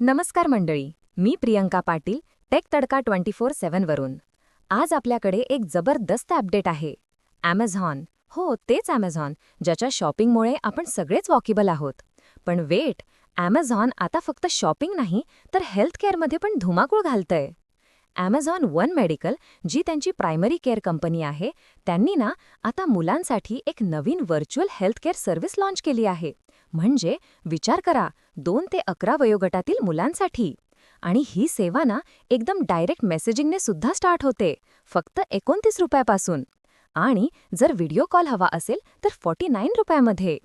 नमस्कार मंडळी मी Priyanka Patil tech Tadka twenty four सेव्हनवरून आज आपल्याकडे एक जबरदस्त अपडेट आहे. ॲमेझॉन हो तेच ॲमेझॉन ज्याच्या शॉपिंगमुळे आपण सगळेच वॉकेबल आहोत. पण वेट ॲमेझॉन आता फक्त शॉपिंग नाही तर हेल्थकेअरमध्ये पण धुमाकूळ घालतंय. ॲमेझॉन वन मेडिकल जी त्यांची प्रायमरी केअर कंपनी आहे त्यांनी ना आता मुलांसाठी एक नवीन व्हर्च्युअल हेल्थकेअर सर्व्हिस लाँच केली आहे. म्हणजे विचार करा दोन ते अकरा वयोगटातील मुलांसाठी. आणि ही सेवा ना एकदम डायरेक्ट मेसेजिंगने सुद्धा स्टार्ट होते फक्त एकोणतीस रुपयापासून. आणि जर व्हिडिओ कॉल हवा असेल तर फॉर्टी नाईन रुपयामध्ये.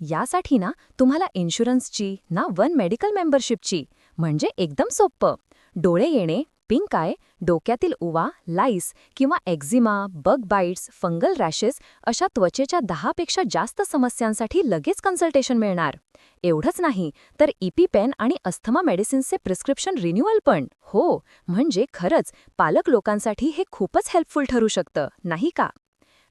यासाठी ना तुम्हाला इन्शुरन्सची ना वन मेडिकल मेंबरशिपची म्हणजे एकदम सोप्पं. डोळे येणे पिंक आय डोक्यातील उवा लाईस किंवा eczema bug bites fungal rashes अशा त्वचेच्या दहापेक्षा जास्त समस्यांसाठी लगेच कन्सल्टेशन मिळणार. एवढंच नाही तर ईपी पेन आणि अस्थमा मेडिसिन्सचे प्रिस्क्रिप्शन रिन्युअल पण. हो म्हणजे खरंच पालक लोकांसाठी हे खूपच हेल्पफुल ठरू शकतं नाही का?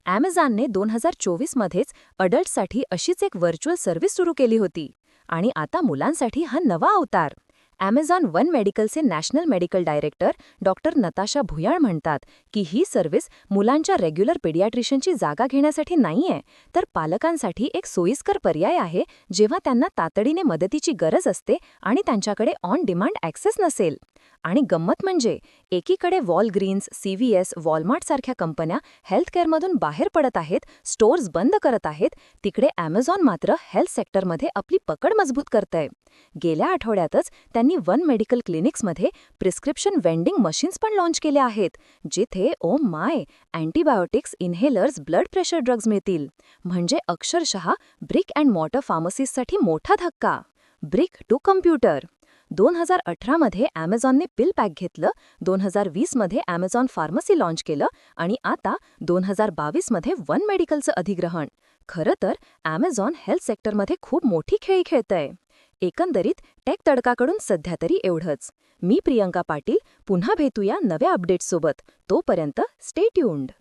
ॲमेझॉनने दोन हजार चोवीसमध्येच अडल्टसाठी अशीच एक व्हर्च्युअल सर्व्हिस सुरू केली होती. आणि आता मुलांसाठी हा नवा अवतार. Amazon one मेडिकलचे national medical director doctor Natasha Bhuyan म्हणतात की ही सर्व्हिस मुलांच्या रेग्युलर पेडियाट्रिशियनची जागा घेण्यासाठी नाहीये तर पालकांसाठी एक सोयीस्कर पर्याय आहे जेव्हा त्यांना तातडीने मदतीची गरज असते आणि त्यांच्याकडे ऑन डिमांड ॲक्सेस नसेल. आणि गंमत म्हणजे एकीकडे वॉलग्रीन्स सीव्हीएस वॉलमार्टसारख्या कंपन्या हेल्थकेअरमधून बाहेर पडत आहेत स्टोअर्स बंद करत आहेत तिकडे ॲमेझॉन मात्र हेल्थ सेक्टरमध्ये आपली पकड मजबूत करतंय. गेल्या आठवड्यातच त्यांनी त्यांनी वन मेडिकल क्लिनिक्समध्ये प्रिस्क्रिप्शन वेंडिंग मशीन्स पण लॉन्च केल्या आहेत जिथे ओ my antibiotics inhalers blood pressure drugs मिळतील. म्हणजे अक्षरशः ब्रिक अँड मॉटर फार्मसीजसाठी मोठा धक्का. Brick to computer. दोन हजार अठरामध्ये ॲमेझॉनने पिल पॅक घेतलं दोन हजार वीसमध्ये ॲमेझॉन फार्मसी लाँच केलं आणि आता दोन हजार बावीसमध्ये वन मेडिकलचं अधिग्रहण. खरं तर ॲमेझॉन हेल्थ सेक्टरमध्ये खूप मोठी खेळी खेळतंय. एकंदरीत टेक तडकाकडून सध्या तरी एवढंच. मी प्रियंका पाटील पुन्हा भेटूया नव्या अपडेट्ससोबत तोपर्यंत स्टे ट्यून्ड